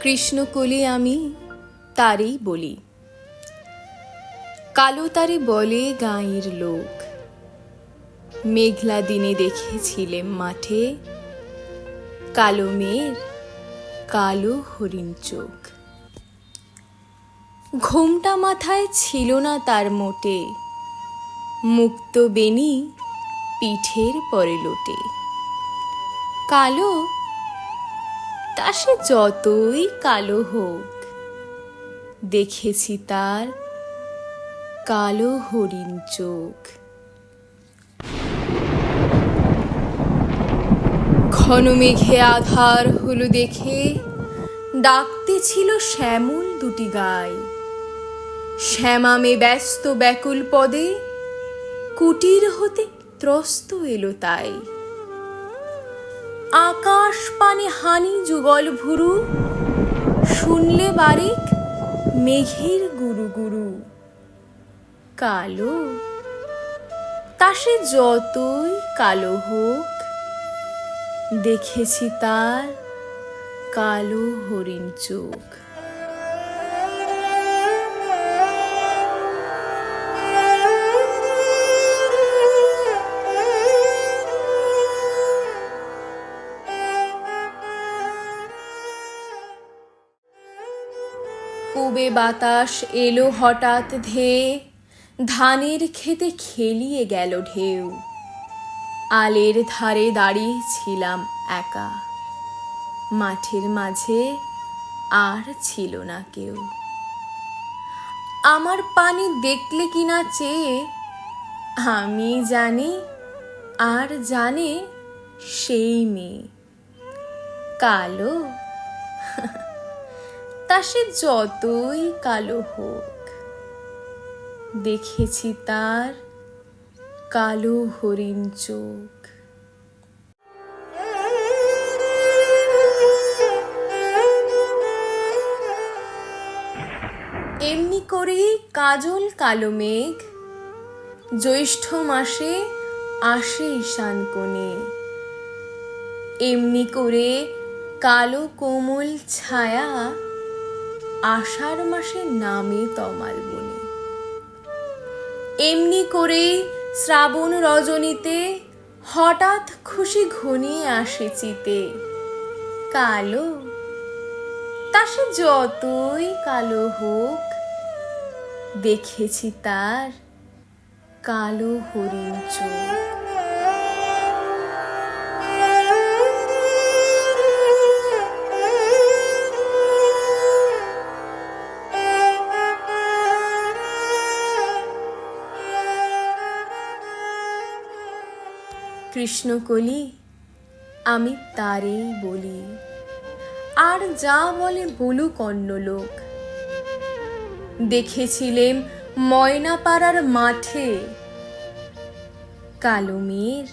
কৃষ্ণকলি আমি তারেই বলি। কালো তারে বলে গাঁয়ের লোক। মেঘলা দিনে দেখেছিলেম মাঠে কালো মেয়ের কালো হরিণ চোখ। ঘোমটা মাথায় ছিল না তার মোটে, মুক্ত বেনি পিঠের পরে লোটে। কালো তা সে যতই কালো হোক, দেখেছি তার কালো হরিণ চোখ। ঘন মেঘে আধার হলো দেখে ডাকতে ছিল শ্যামল দুটি গাই। শ্যামামে ব্যস্ত ব্যাকুল পদে কুটির হতে ত্রস্ত এলো তাই। আকাশ পানে হানি যুগল ভুরু, শুনলে বারিক মেঘের গুরু গুরু। কালো, তা সে যতই কালো হোক, দেখেছি তার কালো হরিণ চোখ। পুবে বাতাস এলো হঠাৎ ধেয়ে। ধানের খেতে খেলিয়ে গেল ঢেউ। আলের ধারে দাঁড়িয়েছিলাম একা। মাঠের মাঝে আর ছিল না কেউ। আমার পানি দেখলে কিনা চেয়ে, আমি জানি আর জানে সেই মেয়ে। কালো তা সে যতই কালো হোক, দেখেছি তার কালো হরিণ চোখ। এমনি করেই কাজল কালো মেঘ, জ্যৈষ্ঠ মাসে আসে ঈশান কোণে। এমনি করে কালো কোমল ছায়া আষাঢ় মাসে নামে তমাল বনে। এমনি করে শ্রাবণ রজনীতে হঠাৎ খুশি ঘনিয়ে আসে চিতে। কালো, তা সে যতই কালো হোক, দেখেছি তার কালো হরিণ চোখ। কৃষ্ণকলি আমি তারেই বলি। আর যা বলে বলুক অন্য লোক দেখেছিলেম ময়নাপাড়ার মাঠে কালো মেয়ের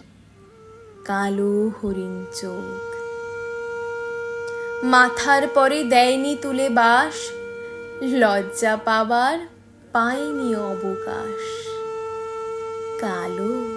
কালো হরিণ চোখ। মাথার পরে দেয়নি তুলে বাস, লজ্জা পাবার পায়নি অবকাশ। কালো